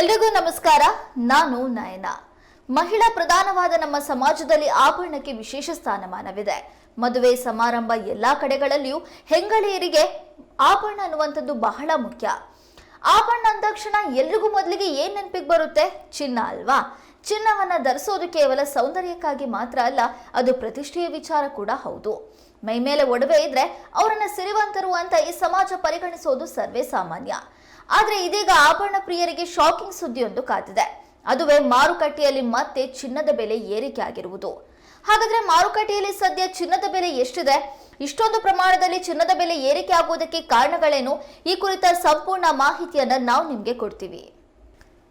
ಎಲ್ರಿಗೂ ನಮಸ್ಕಾರ. ನಾನು ನಯನ. ಮಹಿಳಾ ಪ್ರಧಾನವಾದ ನಮ್ಮ ಸಮಾಜದಲ್ಲಿ ಆಭರಣಕ್ಕೆ ವಿಶೇಷ ಸ್ಥಾನಮಾನವಿದೆ. ಮದುವೆ ಸಮಾರಂಭ ಎಲ್ಲಾ ಕಡೆಗಳಲ್ಲಿಯೂ ಹೆಂಗಳೆಯರಿಗೆ ಆಭರಣ ಅನ್ನುವಂಥದ್ದು ಬಹಳ ಮುಖ್ಯ. ಆಭರಣ ಅಂದ ತಕ್ಷಣ ಎಲ್ರಿಗೂ ಮೊದಲಿಗೆ ಏನ್ ನೆನಪಿಗೆ ಬರುತ್ತೆ? ಚಿನ್ನ ಅಲ್ವಾ? ಚಿನ್ನವನ್ನ ಧರಿಸೋದು ಕೇವಲ ಸೌಂದರ್ಯಕ್ಕಾಗಿ ಮಾತ್ರ ಅಲ್ಲ, ಅದು ಪ್ರತಿಷ್ಠೆಯ ವಿಚಾರ ಕೂಡ ಹೌದು. ಮೈಮೇಲೆ ಒಡವೆ ಇದ್ರೆ ಅವರನ್ನ ಸಿರಿವಂತರು ಅಂತ ಈ ಸಮಾಜ ಪರಿಗಣಿಸೋದು ಸರ್ವೇ ಸಾಮಾನ್ಯ. ಆದ್ರೆ ಇದೀಗ ಆಭರಣ ಪ್ರಿಯರಿಗೆ ಶಾಕಿಂಗ್ ಸುದ್ದಿಯೊಂದು ಕಾದಿದೆ. ಅದುವೇ ಮಾರುಕಟ್ಟೆಯಲ್ಲಿ ಮತ್ತೆ ಚಿನ್ನದ ಬೆಲೆ ಏರಿಕೆ ಆಗಿರುವುದು. ಹಾಗಾದ್ರೆ ಮಾರುಕಟ್ಟೆಯಲ್ಲಿ ಸದ್ಯ ಚಿನ್ನದ ಬೆಲೆ ಎಷ್ಟಿದೆ? ಇಷ್ಟೊಂದು ಪ್ರಮಾಣದಲ್ಲಿ ಚಿನ್ನದ ಬೆಲೆ ಏರಿಕೆ ಆಗುವುದಕ್ಕೆ ಕಾರಣಗಳೇನು? ಈ ಕುರಿತ ಸಂಪೂರ್ಣ ಮಾಹಿತಿಯನ್ನ ನಾವು ನಿಮ್ಗೆ ಕೊಡ್ತೀವಿ.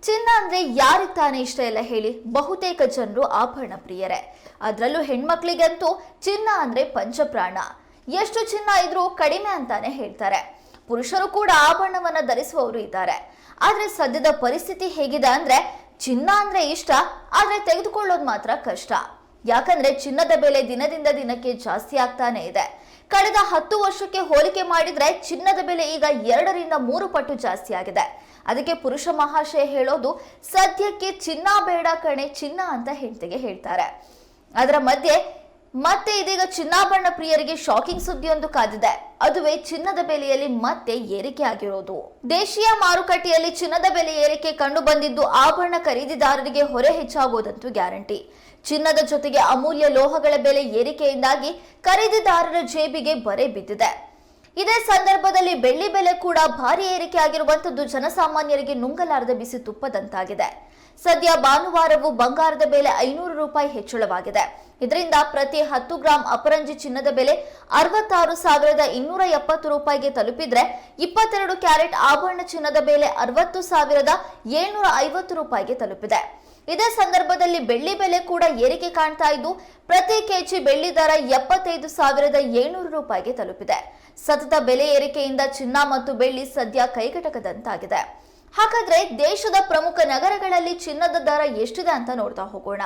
ಚಿನ್ನ ಅಂದ್ರೆ ಯಾರಿಗೆ ತಾನೇ ಇಷ್ಟ ಇಲ್ಲ ಹೇಳಿ. ಬಹುತೇಕ ಜನರು ಆಭರಣ ಪ್ರಿಯರೇ. ಅದರಲ್ಲೂ ಹೆಣ್ಮಕ್ಳಿಗಂತೂ ಚಿನ್ನ ಅಂದ್ರೆ ಪಂಚಪ್ರಾಣ. ಎಷ್ಟು ಚಿನ್ನ ಇದ್ರೂ ಕಡಿಮೆ ಅಂತಾನೆ ಹೇಳ್ತಾರೆ. ಪುರುಷರು ಕೂಡ ಆಭರಣವನ್ನ ಧರಿಸುವವರು ಇದ್ದಾರೆ. ಆದ್ರೆ ಸದ್ಯದ ಪರಿಸ್ಥಿತಿ ಹೇಗಿದೆ ಅಂದ್ರೆ ಚಿನ್ನ ಅಂದ್ರೆ ಇಷ್ಟ, ಆದ್ರೆ ತೆಗೆದುಕೊಳ್ಳೋದು ಮಾತ್ರ ಕಷ್ಟ. ಯಾಕಂದ್ರೆ ಚಿನ್ನದ ಬೆಲೆ ದಿನದಿಂದ ದಿನಕ್ಕೆ ಜಾಸ್ತಿ ಆಗ್ತಾನೆ ಇದೆ. ಕಳೆದ ಹತ್ತು ವರ್ಷಕ್ಕೆ ಹೋಲಿಕೆ ಮಾಡಿದ್ರೆ ಚಿನ್ನದ ಬೆಲೆ ಈಗ ಎರಡರಿಂದ ಮೂರು ಪಟ್ಟು ಜಾಸ್ತಿ ಆಗಿದೆ. ಅದಕ್ಕೆ ಪುರುಷ ಮಹಾಶಯ ಹೇಳೋದು, ಸದ್ಯಕ್ಕೆ ಚಿನ್ನ ಬೇಡ ಕಣೆ, ಚಿನ್ನ ಅಂತ ಹೆಂಡತಿಗೆ ಹೇಳ್ತಾರೆ. ಅದರ ಮಧ್ಯೆ ಮತ್ತೆ ಇದೀಗ ಚಿನ್ನಾಭರಣ ಪ್ರಿಯರಿಗೆ ಶಾಕಿಂಗ್ ಸುದ್ದಿಯೊಂದು ಕಾದಿದೆ. ಅದುವೇ ಚಿನ್ನದ ಬೆಲೆಯಲ್ಲಿ ಮತ್ತೆ ಏರಿಕೆ ಆಗಿರೋದು. ದೇಶೀಯ ಮಾರುಕಟ್ಟೆಯಲ್ಲಿ ಚಿನ್ನದ ಬೆಲೆ ಏರಿಕೆ ಕಂಡು ಬಂದಿದ್ದು ಆಭರಣ ಖರೀದಿದಾರರಿಗೆ ಹೊರೆ ಹೆಚ್ಚಾಗುವುದಂತೂ ಗ್ಯಾರಂಟಿ. ಚಿನ್ನದ ಜೊತೆಗೆ ಅಮೂಲ್ಯ ಲೋಹಗಳ ಬೆಲೆ ಏರಿಕೆಯಿಂದಾಗಿ ಖರೀದಿದಾರರ ಜೇಬಿಗೆ ಬರೆ ಬಿದ್ದಿದೆ. ಇದೇ ಸಂದರ್ಭದಲ್ಲಿ ಬೆಳ್ಳಿ ಬೆಲೆ ಕೂಡ ಭಾರಿ ಏರಿಕೆ ಆಗಿರುವಂತದ್ದು ಜನಸಾಮಾನ್ಯರಿಗೆ ನುಂಗಲಾರದ ಬಿಸಿ ತುಪ್ಪದಂತಾಗಿದೆ. ಸದ್ಯ ಭಾನುವಾರವೂ ಬಂಗಾರದ ಬೆಲೆ ಐನೂರು ರೂಪಾಯಿ ಹೆಚ್ಚಳವಾಗಿದೆ. ಇದರಿಂದ ಪ್ರತಿ ಹತ್ತು ಗ್ರಾಂ ಅಪರಂಜಿ ಚಿನ್ನದ ಬೆಲೆ ಅರವತ್ತಾರು ಸಾವಿರದ ಇನ್ನೂರ ಎಪ್ಪತ್ತು ರೂಪಾಯಿಗೆ ತಲುಪಿದ್ರೆ ಇಪ್ಪತ್ತೆರಡು ಕ್ಯಾರೆಟ್ ಆಭರಣ ಚಿನ್ನದ ಬೆಲೆ ಅರವತ್ತು ಸಾವಿರದ ಏಳ್ನೂರ ಐವತ್ತು ರೂಪಾಯಿಗೆ ತಲುಪಿದೆ. ಇದೇ ಸಂದರ್ಭದಲ್ಲಿ ಬೆಳ್ಳಿ ಬೆಲೆ ಕೂಡ ಏರಿಕೆ ಕಾಣ್ತಾ ಇದ್ದು, ಪ್ರತಿ ಕೆಜಿ ಬೆಳ್ಳಿ ದರ ಎಪ್ಪತ್ತೈದು ಸಾವಿರದ ಏಳ್ನೂರು ರೂಪಾಯಿಗೆ ತಲುಪಿದೆ. ಸತತ ಬೆಲೆ ಏರಿಕೆಯಿಂದ ಚಿನ್ನ ಮತ್ತು ಬೆಳ್ಳಿ ಸದ್ಯ ಕೈಗೆಟಕದಂತಾಗಿದೆ. ಹಾಗಾದ್ರೆ ದೇಶದ ಪ್ರಮುಖ ನಗರಗಳಲ್ಲಿ ಚಿನ್ನದ ದರ ಎಷ್ಟಿದೆ ಅಂತ ನೋಡ್ತಾ ಹೋಗೋಣ.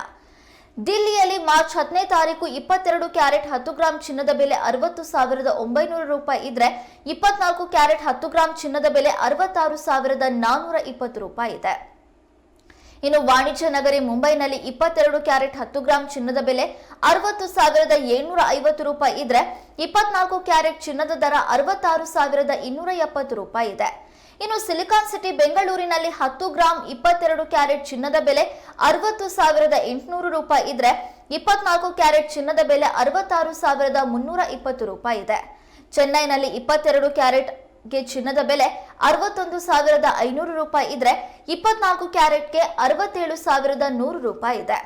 ದಿಲ್ಲಿಯಲ್ಲಿ ಮಾರ್ಚ್ ಹತ್ತನೇ ತಾರೀಕು ಇಪ್ಪತ್ತೆರಡು ಕ್ಯಾರೆಟ್ ಹತ್ತು ಗ್ರಾಂ ಚಿನ್ನದ ಬೆಲೆ ಅರವತ್ತು ಸಾವಿರದ ಒಂಬೈನೂರು ರೂಪಾಯಿ ಇದ್ರೆ, ಇಪ್ಪತ್ನಾಲ್ಕು ಕ್ಯಾರೆಟ್ ಹತ್ತು ಗ್ರಾಂ ಚಿನ್ನದ ಬೆಲೆ ಅರವತ್ತಾರು ಸಾವಿರದ ನಾನ್ನೂರ ಇಪ್ಪತ್ತು ರೂಪಾಯಿ ಇದೆ. ಇನ್ನು ವಾಣಿಜ್ಯ ನಗರಿ ಮುಂಬೈನಲ್ಲಿ ಇಪ್ಪತ್ತೆರಡು ಕ್ಯಾರೆಟ್ ಹತ್ತು ಗ್ರಾಂ ಚಿನ್ನದ ಬೆಲೆ, ಅರವತ್ತು ಸಾವಿರದ ಏಳ್ನೂರ ಐವತ್ತು ರೂಪಾಯಿ ಇದ್ರೆ ಇಪ್ಪತ್ನಾಲ್ಕು ಕ್ಯಾರೆಟ್ ಚಿನ್ನದ ದರ ಅರವತ್ತಾರು ಸಾವಿರದ ಇನ್ನೂರ ಎಪ್ಪತ್ತು ರೂಪಾಯಿ ಇದೆ. ಇನ್ನು ಸಿಲಿಕಾನ್ ಸಿಟಿ ಬೆಂಗಳೂರಿನಲ್ಲಿ ಹತ್ತು ಗ್ರಾಂ ಇಪ್ಪತ್ತೆರಡು ಕ್ಯಾರೆಟ್ ಚಿನ್ನದ ಬೆಲೆ, ಅರವತ್ತು ಸಾವಿರದ ಎಂಟುನೂರು ರೂಪಾಯಿ ಇದ್ರೆ ಇಪ್ಪತ್ನಾಲ್ಕು ಕ್ಯಾರೆಟ್ ಚಿನ್ನದ ಬೆಲೆ, ಅರವತ್ತಾರು ಸಾವಿರದ ಮುನ್ನೂರ ಇಪ್ಪತ್ತು ರೂಪಾಯಿ ಇದೆ. ಚೆನ್ನೈನಲ್ಲಿ ಇಪ್ಪತ್ತೆರಡು ಕ್ಯಾರೆಟ್ ಗೆ ಚಿನ್ನದ ಬೆಲೆ ಅರವತ್ತೊಂದು ಸಾವಿರದ ಐನೂರು ರೂಪಾಯಿ ಇದ್ರೆ ಇಪ್ಪತ್ನಾಲ್ಕು ಕ್ಯಾರೆಟ್ಗೆ ಅರವತ್ತೇಳು ಸಾವಿರದ ನೂರು ರೂಪಾಯಿ ಇದೆ.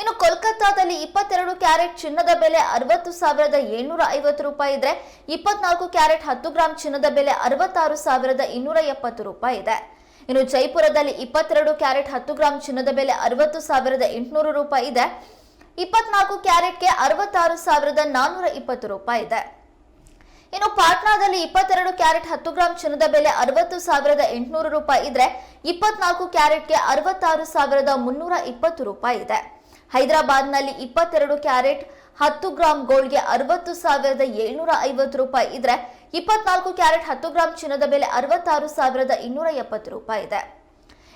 ಇನ್ನು ಕೋಲ್ಕತ್ತಾದಲ್ಲಿ ಇಪ್ಪತ್ತೆರಡು ಕ್ಯಾರೆಟ್ ಚಿನ್ನದ ಬೆಲೆ ಅರವತ್ತು ಸಾವಿರದ ಏಳ್ನೂರ ಐವತ್ತು ರೂಪಾಯಿ ಇದ್ರೆ ಇಪ್ಪತ್ನಾಲ್ಕು ಕ್ಯಾರೆಟ್ ಹತ್ತು ಗ್ರಾಂ ಚಿನ್ನದ ಬೆಲೆ ಅರವತ್ತಾರು ಸಾವಿರದ ಇನ್ನೂರ ಎಪ್ಪತ್ತು ರೂಪಾಯಿ ಇದೆ. ಇನ್ನು ಜೈಪುರದಲ್ಲಿ ಇಪ್ಪತ್ತೆರಡು ಕ್ಯಾರೆಟ್ ಹತ್ತು ಗ್ರಾಂ ಚಿನ್ನದ ಬೆಲೆ ಅರವತ್ತು ಸಾವಿರದ ಎಂಟುನೂರು ರೂಪಾಯಿ ಇದೆ. ಇಪ್ಪತ್ನಾಲ್ಕು ಕ್ಯಾರೆಟ್ಗೆ ಅರವತ್ತಾರು ಸಾವಿರದ ನಾನ್ನೂರ ಇಪ್ಪತ್ತು ರೂಪಾಯಿ ಇದೆ. ಇನ್ನು ಪಾಟ್ನಾದಲ್ಲಿ ಇಪ್ಪತ್ತೆರಡು ಕ್ಯಾರೆಟ್ ಹತ್ತು ಗ್ರಾಂ ಚಿನ್ನದ ಬೆಲೆ ಅರವತ್ತು ಸಾವಿರದ ಎಂಟುನೂರು ರೂಪಾಯಿ ಇದ್ರೆ ಇಪ್ಪತ್ನಾಲ್ಕು ಕ್ಯಾರೆಟ್ಗೆ ಅರವತ್ತಾರು ಸಾವಿರದ ಮುನ್ನೂರ ಇಪ್ಪತ್ತು ರೂಪಾಯಿ ಇದೆ. ಹೈದರಾಬಾದ್ನಲ್ಲಿ ಇಪ್ಪತ್ತೆರಡು ಕ್ಯಾರೆಟ್ ಹತ್ತು ಗ್ರಾಂ ಗೋಲ್ಡ್ಗೆ ಅರವತ್ತು ಸಾವಿರದ ಏಳ್ನೂರ ಐವತ್ತು ರೂಪಾಯಿ ಇದ್ರೆ ಇಪ್ಪತ್ನಾಲ್ಕು ಕ್ಯಾರೆಟ್ ಹತ್ತು ಗ್ರಾಂ ಚಿನ್ನದ ಬೆಲೆ ಅರವತ್ತಾರು ಸಾವಿರದ ಇನ್ನೂರ ಎಪ್ಪತ್ತು ರೂಪಾಯಿ ಇದೆ.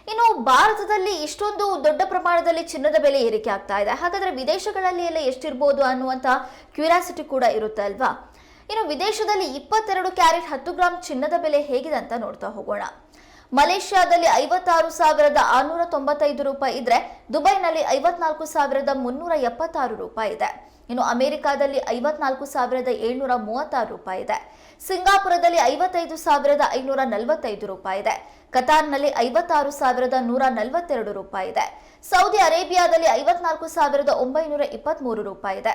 ಇನ್ನು ಭಾರತದಲ್ಲಿ ಇಷ್ಟೊಂದು ದೊಡ್ಡ ಪ್ರಮಾಣದಲ್ಲಿ ಚಿನ್ನದ ಬೆಲೆ ಏರಿಕೆ ಆಗ್ತಾ ಇದೆ. ಹಾಗಾದ್ರೆ ವಿದೇಶಗಳಲ್ಲಿ ಎಲ್ಲ ಎಷ್ಟಿರ್ಬೋದು ಅನ್ನುವಂತ ಕ್ಯೂರಿಯಾಸಿಟಿ ಕೂಡ ಇರುತ್ತೆ ಅಲ್ವಾ ಇನ್ನು ವಿದೇಶದಲ್ಲಿ ಇಪ್ಪತ್ತೆರಡು ಕ್ಯಾರೆಟ್ ಹತ್ತು ಗ್ರಾಂ ಚಿನ್ನದ ಬೆಲೆ ಹೇಗಿದೆ ಅಂತ ನೋಡ್ತಾ ಹೋಗೋಣ. ಮಲೇಷ್ಯಾದಲ್ಲಿ ಐವತ್ತಾರು ಸಾವಿರದ ಆರ್ನೂರ ತೊಂಬತ್ತೈದು ರೂಪಾಯಿ ಇದ್ರೆ ದುಬೈನಲ್ಲಿ ಐವತ್ನಾಲ್ಕು ಸಾವಿರದ ಮುನ್ನೂರ ಎಪ್ಪತ್ತಾರು ರೂಪಾಯಿ ಇದೆ. ಇನ್ನು ಅಮೆರಿಕಾದಲ್ಲಿ ಐವತ್ನಾಲ್ಕು ಸಾವಿರದ ಏಳ್ನೂರ ಮೂವತ್ತಾರು ರೂಪಾಯಿ ಇದೆ. ಸಿಂಗಾಪುರದಲ್ಲಿ ಐವತ್ತೈದು ಸಾವಿರದ ಐನೂರ ನಲವತ್ತೈದು ರೂಪಾಯಿ ಇದೆ. ಕತಾರ್ನಲ್ಲಿ ಐವತ್ತಾರು ಸಾವಿರದ ನೂರ ನಲವತ್ತೆರಡು ರೂಪಾಯಿ ಇದೆ. ಸೌದಿ ಅರೇಬಿಯಾದಲ್ಲಿ ಐವತ್ನಾಲ್ಕು ಸಾವಿರದ ಒಂಬೈನೂರ ಇಪ್ಪತ್ಮೂರು ರೂಪಾಯಿ ಇದೆ.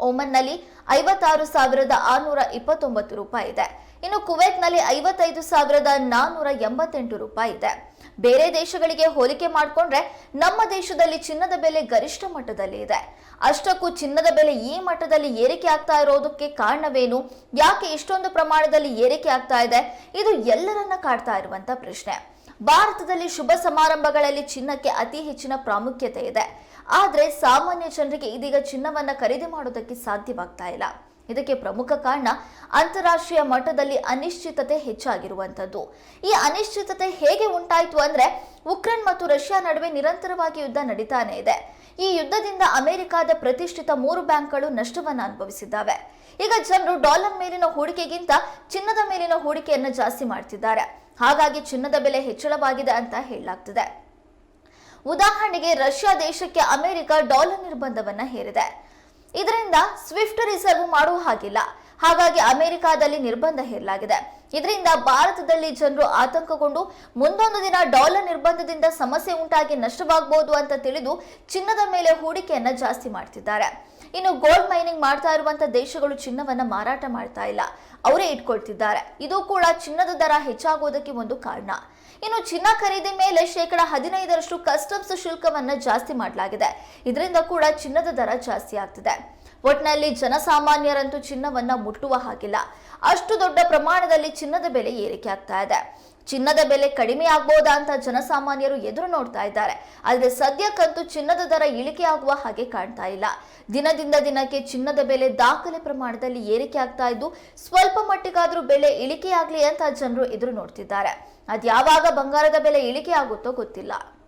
ಓಮನ್ನಲ್ಲಿ ಐವತ್ತಾರು ಸಾವಿರದ ಆರುನೂರ ಇಪ್ಪತ್ತೊಂಬತ್ತು ರೂಪಾಯಿ ಇದೆ. ಇನ್ನು ಕುವೈತ್ನಲ್ಲಿ ಐವತ್ತೈದು ಸಾವಿರದ ನಾನ್ನೂರ ಎಂಬತ್ತೆಂಟು ರೂಪಾಯಿ ಇದೆ. ಬೇರೆ ದೇಶಗಳಿಗೆ ಹೋಲಿಕೆ ಮಾಡಿಕೊಂಡ್ರೆ ನಮ್ಮ ದೇಶದಲ್ಲಿ ಚಿನ್ನದ ಬೆಲೆ ಗರಿಷ್ಠ ಮಟ್ಟದಲ್ಲಿ ಇದೆ. ಅಷ್ಟಕ್ಕೂ ಚಿನ್ನದ ಬೆಲೆ ಈ ಮಟ್ಟದಲ್ಲಿ ಏರಿಕೆ ಆಗ್ತಾ ಇರೋದಕ್ಕೆ ಕಾರಣವೇನು? ಯಾಕೆ ಇಷ್ಟೊಂದು ಪ್ರಮಾಣದಲ್ಲಿ ಏರಿಕೆ ಆಗ್ತಾ ಇದೆ? ಇದು ಎಲ್ಲರನ್ನ ಕಾಡ್ತಾ ಇರುವಂತ ಪ್ರಶ್ನೆ. ಭಾರತದಲ್ಲಿ ಶುಭ ಸಮಾರಂಭಗಳಲ್ಲಿ ಚಿನ್ನಕ್ಕೆ ಅತಿ ಹೆಚ್ಚಿನ ಪ್ರಾಮುಖ್ಯತೆ ಇದೆ. ಆದರೆ ಸಾಮಾನ್ಯ ಜನರಿಗೆ ಇದೀಗ ಚಿನ್ನವನ್ನ ಖರೀದಿ ಮಾಡೋದಕ್ಕೆ ಸಾಧ್ಯವಾಗ್ತಾ ಇಲ್ಲ. ಇದಕ್ಕೆ ಪ್ರಮುಖ ಕಾರಣ ಅಂತಾರಾಷ್ಟ್ರೀಯ ಮಟ್ಟದಲ್ಲಿ ಅನಿಶ್ಚಿತತೆ ಹೆಚ್ಚಾಗಿರುವಂತದ್ದು ಈ ಅನಿಶ್ಚಿತತೆ ಹೇಗೆ ಉಂಟಾಯಿತು ಅಂದ್ರೆ ಉಕ್ರೇನ್ ಮತ್ತು ರಷ್ಯಾ ನಡುವೆ ನಿರಂತರವಾಗಿ ಯುದ್ಧ ನಡೀತಾನೆ ಇದೆ. ಈ ಯುದ್ಧದಿಂದ ಅಮೆರಿಕಾದ ಪ್ರತಿಷ್ಠಿತ ಮೂರು ಬ್ಯಾಂಕ್ಗಳು ನಷ್ಟವನ್ನು ಅನುಭವಿಸಿದ್ದಾವೆ. ಈಗ ಜನರು ಡಾಲರ್ ಮೇಲಿನ ಹೂಡಿಕೆಗಿಂತ ಚಿನ್ನದ ಮೇಲಿನ ಹೂಡಿಕೆಯನ್ನು ಜಾಸ್ತಿ ಮಾಡ್ತಿದ್ದಾರೆ. ಹಾಗಾಗಿ ಚಿನ್ನದ ಬೆಲೆ ಹೆಚ್ಚಳವಾಗಿದೆ ಅಂತ ಹೇಳಲಾಗ್ತಿದೆ. ಉದಾಹರಣೆಗೆ ರಷ್ಯಾ ದೇಶಕ್ಕೆ ಅಮೆರಿಕ ಡಾಲರ್ ನಿರ್ಬಂಧವನ್ನ ಹೇರಿದೆ. ಇದರಿಂದ ಸ್ವಿಫ್ಟ್ ರಿಸರ್ವ್ ಮಾಡುವ ಹಾಗಿಲ್ಲ. ಹಾಗಾಗಿ ಅಮೆರಿಕಾದಲ್ಲಿ ನಿರ್ಬಂಧ ಹೇರಲಾಗಿದೆ. ಇದರಿಂದ ಭಾರತದಲ್ಲಿ ಜನರು ಆತಂಕಗೊಂಡು ಮುಂದೊಂದು ದಿನ ಡಾಲರ್ ನಿರ್ಬಂಧದಿಂದ ಸಮಸ್ಯೆ ಉಂಟಾಗಿ ನಷ್ಟವಾಗಬಹುದು ಅಂತ ತಿಳಿದು ಚಿನ್ನದ ಮೇಲೆ ಹೂಡಿಕೆಯನ್ನ ಜಾಸ್ತಿ ಮಾಡ್ತಿದ್ದಾರೆ. ಇನ್ನು ಗೋಲ್ಡ್ ಮೈನಿಂಗ್ ಮಾಡ್ತಾ ಇರುವಂತ ದೇಶಗಳು ಚಿನ್ನವನ್ನ ಮಾರಾಟ ಮಾಡ್ತಾ ಇಲ್ಲ. ಅವರೇ ಇಟ್ಕೊಳ್ತಿದ್ದಾರೆ. ಇದು ಕೂಡ ಚಿನ್ನದ ದರ ಹೆಚ್ಚಾಗುವುದಕ್ಕೆ ಒಂದು ಕಾರಣ. ಇನ್ನು ಚಿನ್ನ ಖರೀದಿ ಮೇಲೆ ಶೇಕಡ ಹದಿನೈದರಷ್ಟು ಕಸ್ಟಮ್ಸ್ ಶುಲ್ಕವನ್ನ ಜಾಸ್ತಿ ಮಾಡಲಾಗಿದೆ. ಇದರಿಂದ ಕೂಡ ಚಿನ್ನದ ದರ ಜಾಸ್ತಿ ಆಗ್ತಿದೆ. ಒಟ್ನಲ್ಲಿ ಜನಸಾಮಾನ್ಯರಂತೂ ಚಿನ್ನವನ್ನ ಮುಟ್ಟುವ ಹಾಗಿಲ್ಲ. ಅಷ್ಟು ದೊಡ್ಡ ಪ್ರಮಾಣದಲ್ಲಿ ಚಿನ್ನದ ಬೆಲೆ ಏರಿಕೆ ಆಗ್ತಾ ಇದೆ. ಚಿನ್ನದ ಬೆಲೆ ಕಡಿಮೆ ಆಗ್ಬೋದಾ ಅಂತ ಜನಸಾಮಾನ್ಯರು ಎದುರು ನೋಡ್ತಾ ಇದ್ದಾರೆ. ಆದರೆ ಸದ್ಯಕ್ಕಂತೂ ಚಿನ್ನದ ದರ ಇಳಿಕೆ ಆಗುವ ಹಾಗೆ ಕಾಣ್ತಾ ಇಲ್ಲ. ದಿನದಿಂದ ದಿನಕ್ಕೆ ಚಿನ್ನದ ಬೆಲೆ ದಾಖಲೆ ಪ್ರಮಾಣದಲ್ಲಿ ಏರಿಕೆ ಆಗ್ತಾ ಇದ್ದು, ಸ್ವಲ್ಪ ಮಟ್ಟಿಗಾದ್ರೂ ಬೆಲೆ ಇಳಿಕೆಯಾಗ್ಲಿ ಅಂತ ಜನರು ಎದುರು ನೋಡ್ತಿದ್ದಾರೆ. ಅದ್ಯಾವಾಗ ಬಂಗಾರದ ಬೆಲೆ ಇಳಿಕೆ ಆಗುತ್ತೋ ಗೊತ್ತಿಲ್ಲ.